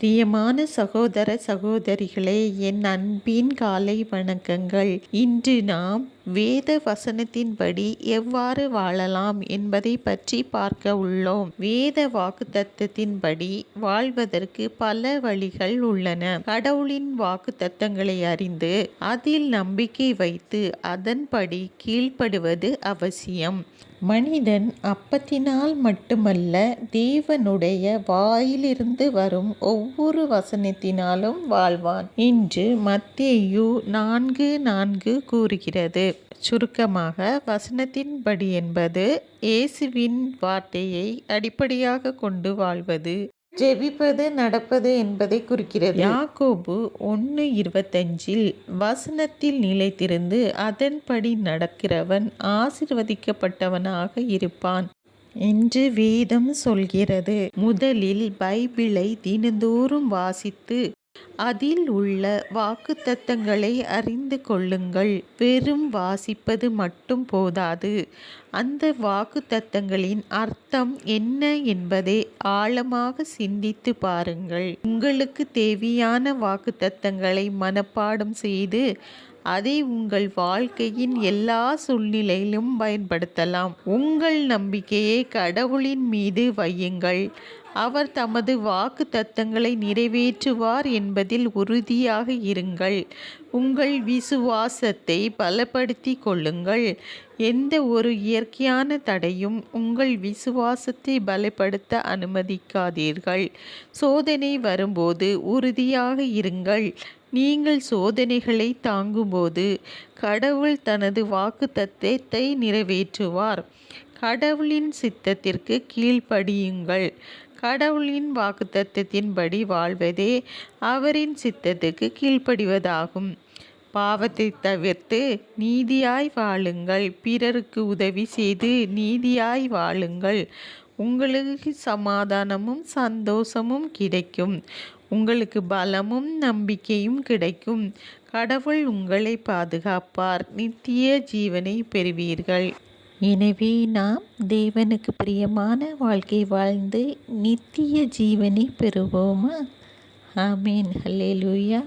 பிரியமான சகோதர சகோதரிகளே என் அன்பின் காலை வணக்கங்கள். இன்று நாம் வேத வசனத்தின்படி எவ்வாறு வாழலாம் என்பதை பற்றி பார்க்க உள்ளோம். வேத வாக்குத்தத்தத்தின்படி வாழ்வதற்கு பல வழிகள் உள்ளன. கடவுளின் வாக்குத்தத்தங்களை அறிந்து அதில் நம்பிக்கை வைத்து அதன்படி கீழ்ப்படுவது அவசியம். மனிதன் அப்பத்தினால் மட்டுமல்ல தேவனுடைய வாயிலிருந்து வரும் ஒவ்வொரு வசனத்தினாலும் வாழ்வான். என்று மத்தேயு நான்கு நான்கு கூறுகிறது. சுருக்கமாக வசனத்தின்படி என்பது இயேசுவின் வார்த்தையை அடிப்படையாக கொண்டு வாழ்வது. ஜெபிப்பது நடப்பது என்பதை குறிக்கிறது. யாக்கோபு ஒன்று இருபத்தஞ்சில் வசனத்தில் நிலைத்திருந்து அதன்படி நடக்கிறவன் ஆசிர்வதிக்கப்பட்டவனாக இருப்பான் என்று வேதம் சொல்கிறது. முதலில் பைபிளை தினந்தோறும் வாசித்து அதில் உள்ள வாக்குத்தத்தங்களை அறிந்து கொள்ளுங்கள். வெறும் வாசிப்பது மட்டும் போதாது. அந்த வாக்குத்தத்தங்களின் அர்த்தம் என்ன என்பதை ஆழமாக சிந்தித்து பாருங்கள். உங்களுக்கு தேவையான வாக்குத்தத்தங்களை மனப்பாடம் செய்து அதை உங்கள் வாழ்க்கையின் எல்லா சூழ்நிலையிலும் பயன்படுத்தலாம். உங்கள் நம்பிக்கையை கடவுளின் மீது வையுங்கள். அவர் தமது வாக்கு தத்தங்களை நிறைவேற்றுவார் என்பதில் உறுதியாக இருங்கள். உங்கள் விசுவாசத்தை பலப்படுத்தி கொள்ளுங்கள். எந்த ஒரு இயற்கையான தடையும் உங்கள் விசுவாசத்தை பலப்படுத்த அனுமதிக்காதீர்கள். சோதனை வரும்போது உறுதியாக இருங்கள். நீங்கள் சோதனைகளை தாங்கும்போது கடவுள் தனது வாக்கு தத்தத்தை நிறைவேற்றுவார். கடவுளின் சித்தத்திற்கு கீழ்ப்படியுங்கள். கடவுளின் வாக்குத்தத்தத்தின்படி வாழ்வதே அவரின் சித்தத்துக்கு கீழ்ப்படிவதாகும். பாவத்தை தவிர்த்து நீதியாய் வாழுங்கள். பிறருக்கு உதவி செய்து நீதியாய் வாழுங்கள். உங்களுக்கு சமாதானமும் சந்தோஷமும் கிடைக்கும். உங்களுக்கு பலமும் நம்பிக்கையும் கிடைக்கும். கடவுள் உங்களை பாதுகாப்பார். நித்திய ஜீவனை பெறுவீர்கள். எனவே நாம் தேவனுக்கு பிரியமான வாழ்க்கை வாழ்ந்து நித்திய ஜீவனை பெறுவோமா? ஆமீன். ஹல்லேலூயா